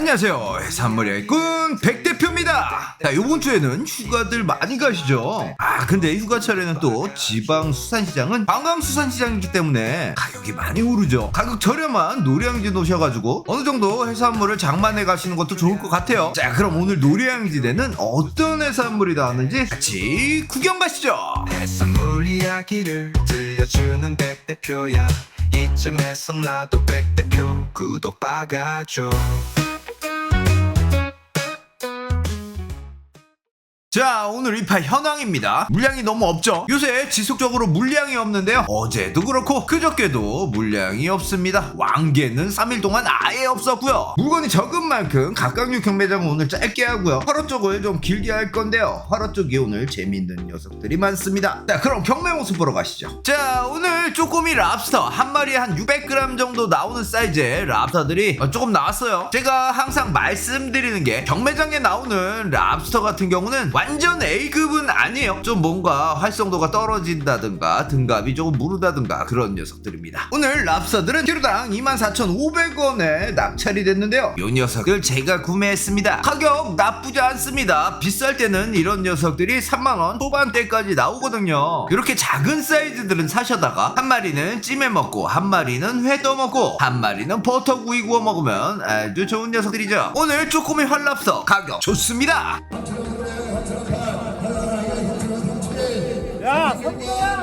안녕하세요. 해산물의 꾼 백대표입니다. 자, 요번 주에는 휴가들 많이 가시죠? 아, 근데 휴가철에는 또 지방 수산시장은 관광 수산시장이기 때문에 가격이 많이 오르죠. 가격 저렴한 노량진 오셔가지고 어느 정도 해산물을 장만해 가시는 것도 좋을 것 같아요. 자, 그럼 오늘 노량진에는 어떤 해산물이 나왔는지 같이 구경 가시죠. 해산물 이야기를 들려주는 백대표야 이쯤에서 나도 백대표 구독 박아줘 자 오늘 이파 현황입니다. 물량이 너무 없죠? 요새 지속적으로 물량이 없는데요. 어제도 그렇고 그저께도 물량이 없습니다. 왕개는 3일 동안 아예 없었고요. 물건이 적은 만큼 각각류 경매장은 오늘 짧게 하고요. 화로 쪽을 좀 길게 할 건데요. 화로 쪽이 오늘 재밌는 녀석들이 많습니다. 자 그럼 경매 모습 보러 가시죠. 자 오늘 쪼꼬미 랍스터 한 마리에 한 600g 정도 나오는 사이즈의 랍스터들이 어, 조금 나왔어요. 제가 항상 말씀드리는 게 경매장에 나오는 랍스터 같은 경우는 완전 A급은 아니에요. 좀 뭔가 활성도가 떨어진다든가 등갑이 조금 무르다든가 그런 녀석들입니다. 오늘 랍스터들은 키로당 24,500원에 낙찰이 됐는데요. 이 녀석들 제가 구매했습니다. 가격 나쁘지 않습니다. 비쌀 때는 이런 녀석들이 3만원 후반대까지 나오거든요. 이렇게 작은 사이즈들은 사셔다가 한 마리는 찜해 먹고 한 마리는 회 떠 먹고 한 마리는 버터 구이 구워 먹으면 아주 좋은 녀석들이죠. 오늘 쪼꼬미 활랍스터 가격 좋습니다. 야, 성민아!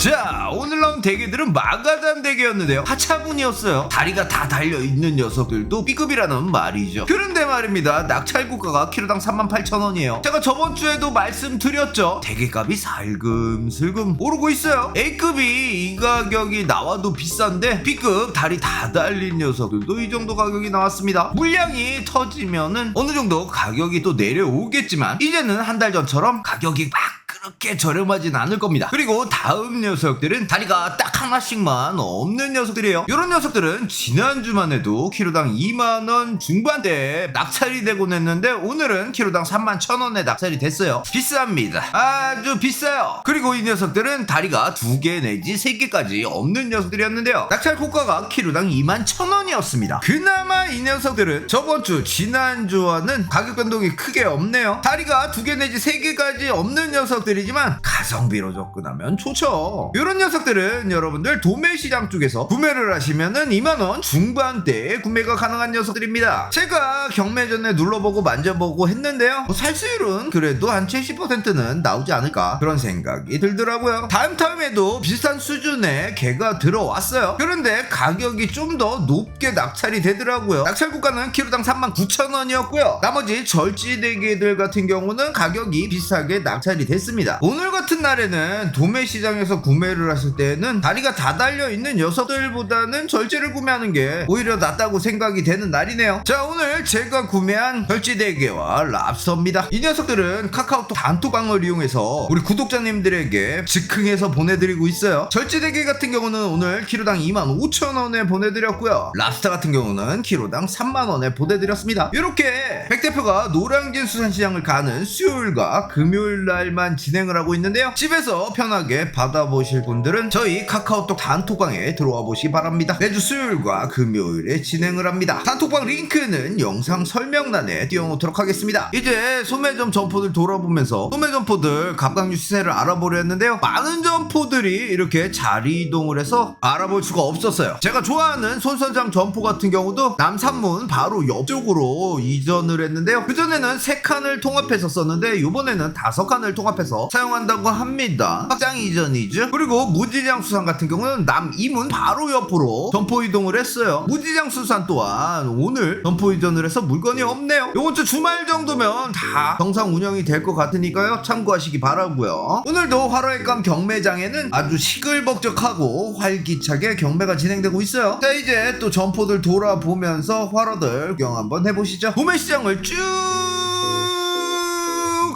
자 오늘 나온 대게들은 마가단 대게였는데요. 하차분이었어요. 다리가 다 달려있는 녀석들도 B급이라는 말이죠. 그런데 말입니다. 낙찰고가가 키로당 38,000원이에요. 제가 저번주에도 말씀드렸죠. 대게값이 살금슬금 오르고 있어요. A급이 이 가격이 나와도 비싼데 B급 다리 다 달린 녀석들도 이 정도 가격이 나왔습니다. 물량이 터지면은 어느 정도 가격이 또 내려오겠지만 이제는 한 달 전처럼 가격이 막 그렇게 저렴하진 않을 겁니다. 그리고 다음 녀석들은 다리가 딱 하나씩만 없는 녀석들이에요. 이런 녀석들은 지난주만 해도 키로당 2만원 중반대에 낙찰이 되곤 했는데 오늘은 키로당 3만 1천원에 낙찰이 됐어요. 비쌉니다. 아주 비싸요. 그리고 이 녀석들은 다리가 두개 내지 세 개까지 없는 녀석들이었는데요. 낙찰 고가가 키로당 2만 1천원이었습니다. 그나마 이 녀석들은 저번주 지난주와는 가격 변동이 크게 없네요. 다리가 두개 내지 세 개까지 없는 녀석들 이지만 가성비로 접근하면 좋죠. 이런 녀석들은 여러분들 도매시장 쪽에서 구매를 하시면은 2만원 중반대에 구매가 가능한 녀석들입니다. 제가 경매 전에 눌러보고 만져보고 했는데요. 뭐 살수율은 그래도 한 70%는 나오지 않을까 그런 생각이 들더라고요. 다음 타임에도 비슷한 수준의 개가 들어왔어요. 그런데 가격이 좀 더 높게 낙찰이 되더라고요. 낙찰 구가는 키로당 39,000원이었고요. 나머지 절지대게들 같은 경우는 가격이 비슷하게 낙찰이 됐습니다. 오늘 같은 날에는 도매 시장에서 구매를 하실 때는 다리가 다 달려 있는 녀석들보다는 절제를 구매하는 게 오히려 낫다고 생각이 되는 날이네요. 자, 오늘 제가 구매한 절지대게와 랍스터입니다. 이 녀석들은 카카오톡 단톡방을 이용해서 우리 구독자님들에게 즉흥해서 보내드리고 있어요. 절지대게 같은 경우는 오늘 키로당 25,000원에 보내드렸고요. 랍스터 같은 경우는 키로당 3만원에 보내드렸습니다. 이렇게 백 대표가 노량진 수산시장을 가는 수요일과 금요일 날만 진행을 하고 있는데요. 집에서 편하게 받아보실 분들은 저희 카카오톡 단톡방에 들어와 보시기 바랍니다. 매주 수요일과 금요일에 진행을 합니다. 단톡방 링크는 영상 설명란에 띄워놓도록 하겠습니다. 이제 소매점 점포들 돌아보면서 소매 점포들 갑각류 시세를 알아보려 했는데요. 많은 점포들이 이렇게 자리 이동을 해서 알아볼 수가 없었어요. 제가 좋아하는 손선장 점포 같은 경우도 남산문 바로 옆쪽으로 이전을 했는데요. 그전에는 세 칸을 통합해서 썼는데 이번에는 다섯 칸을 통합해서 사용한다고 합니다. 확장 이전이죠. 그리고 무지장 수산 같은 경우는 남 이문 바로 옆으로 점포 이동을 했어요. 무지장 수산 또한 오늘 점포 이전을 해서 물건이 없네요. 이번 주 주말 정도면 다 정상 운영이 될 것 같으니까요. 참고하시기 바라고요. 오늘도 화로액감 경매장에는 아주 시끌벅적하고 활기차게 경매가 진행되고 있어요. 자 이제 또 점포들 돌아보면서 화로들 구경 한번 해보시죠. 구매 시장을 쭉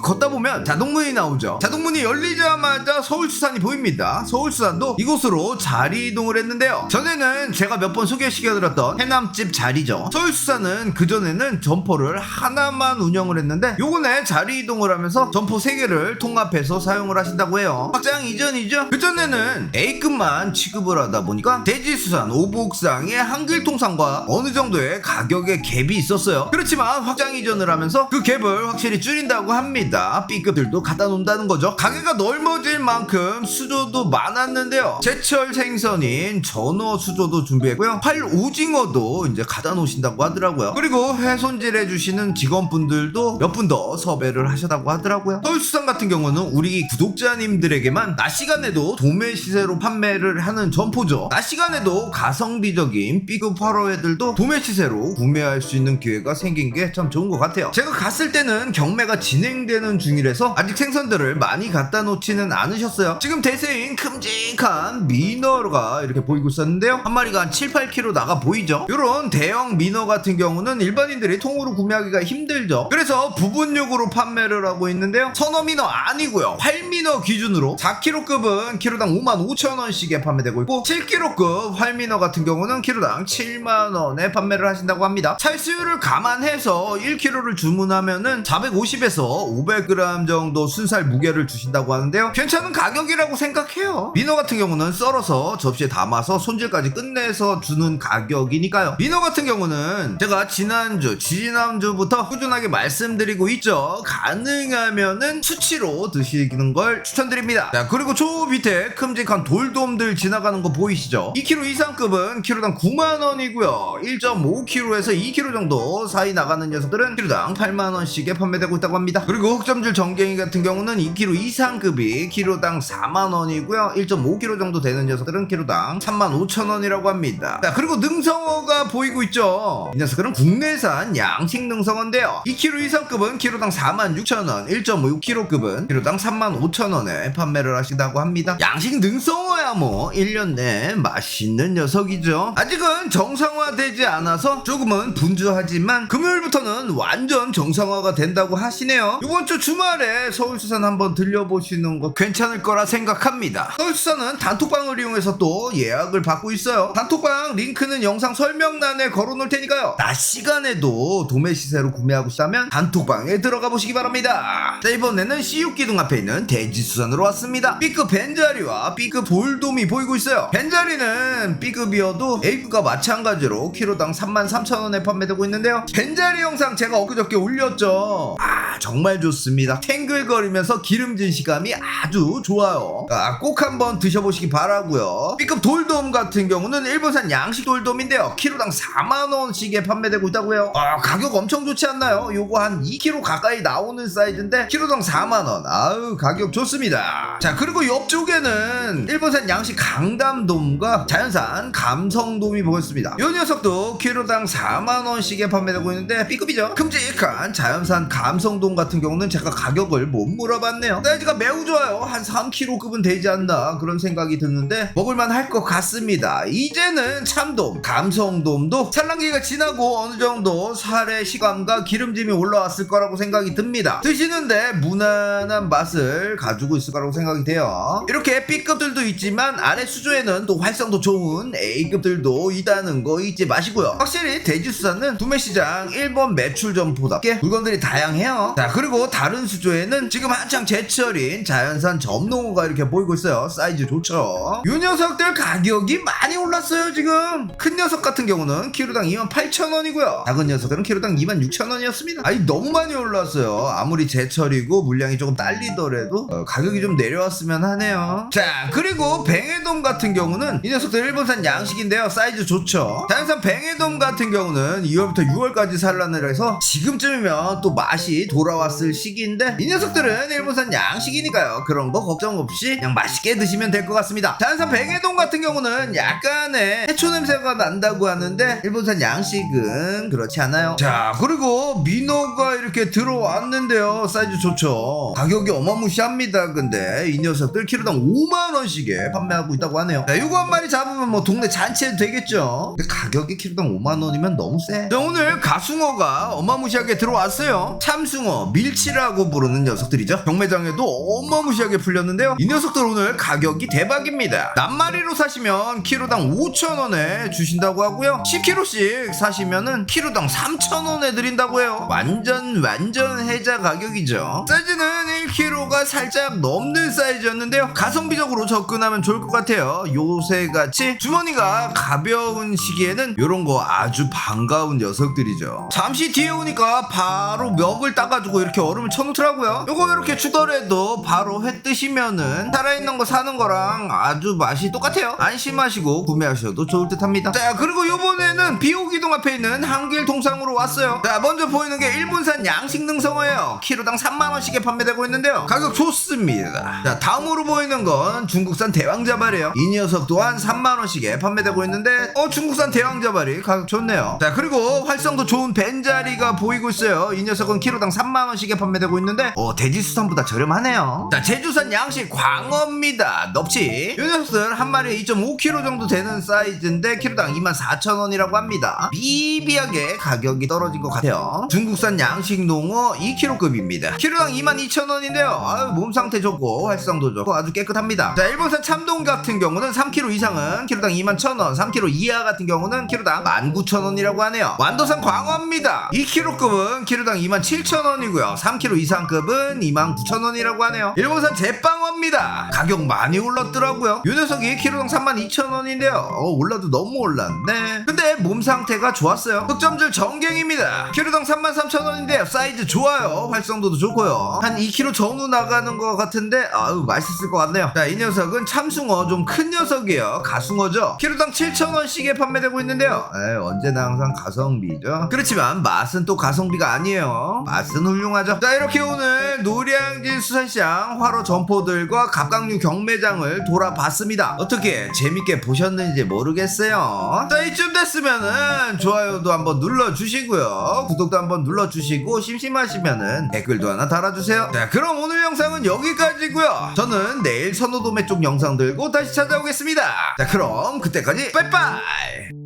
걷다 보면 자동문이 나오죠. 자동문이 열리자마자 서울수산이 보입니다. 서울수산도 이곳으로 자리 이동을 했는데요. 전에는 제가 몇 번 소개시켜드렸던 해남집 자리죠. 서울수산은 그전에는 점포를 하나만 운영을 했는데 요번에 자리 이동을 하면서 점포 3개를 통합해서 사용을 하신다고 해요. 확장 이전이죠. 그전에는 A급만 취급을 하다 보니까 대지수산, 오복상의 한길통상과 어느 정도의 가격의 갭이 있었어요. 그렇지만 확장 이전을 하면서 그 갭을 확실히 줄인다고 합니다. B급들도 갖다 놓는다는 거죠. 가게가 넓어질 만큼 수조도 많았는데요. 제철 생선인 전어 수조도 준비했고요. 활 오징어도 이제 갖다 놓으신다고 하더라고요. 그리고 훼손질 해주시는 직원분들도 몇 분 더 섭외를 하셨다고 하더라고요. 서울수산 같은 경우는 우리 구독자님들에게만 낮 시간에도 도매 시세로 판매를 하는 점포죠. 낮 시간에도 가성비적인 B급 화로회들도 도매 시세로 구매할 수 있는 기회가 생긴 게 참 좋은 것 같아요. 제가 갔을 때는 경매가 진행되는 중이라서 아직 생선들을 많이 갖다 놓지는 않으셨어요. 지금 대세인 큼직한 민어가 이렇게 보이고 있었는데요. 한 마리가 한 7, 8kg 나가 보이죠? 이런 대형 민어 같은 경우는 일반인들이 통으로 구매하기가 힘들죠. 그래서 부분육으로 판매를 하고 있는데요. 선어민어 아니고요. 활민어 기준으로 4kg급은 키로당 5만 5천 원씩에 판매되고 있고 7kg급 활민어 같은 경우는 키로당 7만 원에 판매를 하신다고 합니다. 찰수율을 감안해서 1kg를 주문하면은 450에서 500g 정도 순살 무게를 주신다고 하는데요. 괜찮은 가격이라고 생각해요. 민어 같은 경우는 썰어서 접시에 담아서 손질까지 끝내서 주는 가격이니까요. 민어 같은 경우는 제가 지난주, 지지난주부터 꾸준하게 말씀드리고 있죠. 가능하면은 수치로 드시는 걸 추천드립니다. 자, 그리고 저 밑에 큼직한 돌돔들 지나가는 거 보이시죠? 2kg 이상급은 키로당 9만원이고요. 1.5kg에서 2kg 정도 사이 나가는 녀석들은 키로당 8만원씩에 판매되고 있다고 합니다. 그리고 흑점줄 정갱이 같은 경우는 2kg 이상급이 키로당 4만원이고요. 1.5kg 정도 되는 녀석들은 키로당 3만 5천원이라고 합니다. 자, 그리고 능성어가 보이고 있죠? 이 녀석들은 국내산 양식 능성어인데요. 2kg 이상급은 키로당 4만 6천원, 1.5kg급은 키로당 3만 5천원에 판매를 하신다고 합니다. 양식 능성어야 뭐 1년 내 맛있는 녀석이죠. 아직은 정상화되지 않아서 조금은 분주하지만 금요일부터는 완전 정상화가 된다고 하시네요. 이번 주 주말에 서울수산 한번 들려보시는 거 괜찮을 거라 생각합니다. 서울수산은 단톡방을 이용해서 또 예약을 받고 있어요. 단톡방 링크는 영상 설명란에 걸어놓을 테니까요. 낮 시간에도 도매 시세로 구매하고 싶다면 단톡방에 들어가 보시기 바랍니다. 자 이번에는 CU 기둥 앞에 있는 대지수산으로 왔습니다. B급 벤자리와 B급 돌돔이 보이고 있어요. 벤자리는 B급이어도 A급과 마찬가지로 키로당 33,000원에 판매되고 있는데요. 벤자리 영상 제가 엊그저께 올렸죠. 아 정말 좋습니다. 탱글거리면서 기름진 식감이 아주 좋아요. 아, 꼭 한번 드셔보시기 바라고요. B급 돌돔 같은 경우는 일본산 양식 돌돔인데요. 키로당 4만원씩에 판매되고 있다고요. 아 가격 엄청 좋지 않나요? 요거 한 2kg 가까이 나오는 사이즈인데 키로당 4만원. 아유 가격 좋습니다. 자 그리고 옆쪽에는 일본산 양식 강담돔과 자연산 감성돔이 보였습니다. 이 녀석도 키로당 4만원씩에 판매되고 있는데 B급이죠. 큼직한 자연산 감성돔 같은 경우는 제가 가격을 못 물어봤네요. 사이즈가 매우 좋아요. 한 3kg급은 되지 않나 그런 생각이 드는데 먹을만 할 것 같습니다. 이제는 참돔, 감성돔도 산란기가 지나고 어느 정도 살의 시감과 기름짐이 올라왔을 거라고 생각이 듭니다. 드시는데 무난한 맛을 가지고 있을 거라고 생각이 돼요. 이렇게 B급들도 있지만 아래 수조에는 또 활성도 좋은 A급들도 있다는 거 잊지 마시고요. 확실히 대지수산은 구매시장 1번 매출 전보답게 물건들이 다양해요. 자 그리고 다른 수조에는 지금 한창 제철인 자연산 점농어가 이렇게 보이고 있어요. 사이즈 좋죠. 이 녀석들 가격이 많이 올랐어요 지금. 큰 녀석 같은 경우는 키로당 28,000원이고요. 작은 녀석들은 키로당 26,000원이었습니다. 아니 너무 많이 올랐어요. 아무리 제철이고 물량이 조금 딸리더라도 어, 가격이 좀 내려왔으면 하네요. 자 그리고 뱅에돔 같은 경우는 이 녀석들 일본산 양식인데요. 사이즈 좋죠. 자연산 뱅에돔 같은 경우는 2월부터 6월까지 산란을 해서 지금쯤이면 또 맛이 돌아 왔을 시기인데 이 녀석들은 일본산 양식이니까요. 그런 거 걱정 없이 그냥 맛있게 드시면 될 것 같습니다. 자연산 뱅에돔 같은 경우는 약간의 해초 냄새가 난다고 하는데 일본산 양식은 그렇지 않아요. 자 그리고 민어가 이렇게 들어왔는데요. 사이즈 좋죠. 가격이 어마무시합니다. 근데 이 녀석들 키로당 5만 원씩에 판매하고 있다고 하네요. 자, 이거 한 마리 잡으면 뭐 동네 잔치해도 되겠죠. 근데 가격이 키로당 5만 원이면 너무 세. 자, 오늘 가숭어가 어마무시하게 들어왔어요. 참숭어, 밀치 옵시라고 부르는 녀석들이죠. 경매장에도 어마무시하게 풀렸는데요. 이 녀석들 오늘 가격이 대박입니다. 낱마리로 사시면 키로당 5,000원에 주신다고 하고요. 10kg씩 사시면은 키로당 3,000원에 드린다고 해요. 완전 완전 혜자 가격이죠. 사이즈는 1kg가 살짝 넘는 사이즈였는데요. 가성비적으로 접근하면 좋을 것 같아요. 요새 같이 주머니가 가벼운 시기에는 이런 거 아주 반가운 녀석들이죠. 잠시 뒤에 오니까 바로 멱을 따가지고 이렇게 얼음을 쳐놓더라고요. 요거 이렇게 추덜해도 바로 회 뜨시면은 살아있는 거 사는 거랑 아주 맛이 똑같아요. 안심하시고 구매하셔도 좋을 듯 합니다. 자, 그리고 요번에는 비오기동 앞에 있는 한길 동상으로 왔어요. 자, 먼저 보이는 게 일본산 양식 능성어예요. 키로당 3만원씩에 판매되고 있는데요. 가격 좋습니다. 자, 다음으로 보이는 건 중국산 대왕자발이에요. 이 녀석 또한 3만원씩에 판매되고 있는데, 어, 중국산 대왕자발이 가격 좋네요. 자, 그리고 활성도 좋은 벤자리가 보이고 있어요. 이 녀석은 키로당 3만원 씩에 판매되고 있는데, 어, 돼지수산보다 저렴하네요. 자, 제주산 양식 광어입니다. 넙치. 이 녀석들 한 마리에 2.5kg 정도 되는 사이즈인데, 키로당 24,000원이라고 합니다. 미비하게 가격이 떨어진 것 같아요. 중국산 양식 농어 2kg급입니다. 키로당 22,000원인데요. 아유, 몸 상태 좋고, 활성도 좋고, 아주 깨끗합니다. 자, 일본산 참돔 같은 경우는 3kg 이상은 키로당 21,000원, 3kg 이하 같은 경우는 키로당 19,000원이라고 하네요. 완도산 광어입니다. 2kg급은 키로당 27,000원이 고요. 3kg 이상급은 29,000원이라고 하네요. 일본산 제빵어입니다. 가격 많이 올랐더라고요. 이 녀석이 키로당 32,000원인데요. 어, 올라도 너무 올랐네. 근데 몸 상태가 좋았어요. 흑점줄 정갱입니다. 키로당 33,000원인데요. 사이즈 좋아요. 활성도도 좋고요. 한 2kg 전후 나가는 것 같은데 아유 맛있을 것 같네요. 자, 이 녀석은 참숭어 좀 큰 녀석이에요. 가숭어죠. 키로당 7,000원씩에 판매되고 있는데요. 에, 언제나 항상 가성비죠. 그렇지만 맛은 또 가성비가 아니에요. 맛은 훌륭하죠. 자, 이렇게 오늘 노량진 수산시장 화로 점포들과 갑각류 경매장을 돌아봤습니다. 어떻게 재밌게 보셨는지 모르겠어요. 자, 이쯤 됐으면은 좋아요도 한번 눌러주시고요. 구독도 한번 눌러주시고 심심하시면은 댓글도 하나 달아주세요. 자, 그럼 오늘 영상은 여기까지고요. 저는 내일 선호도매 쪽 영상 들고 다시 찾아오겠습니다. 자, 그럼 그때까지 빠이빠이!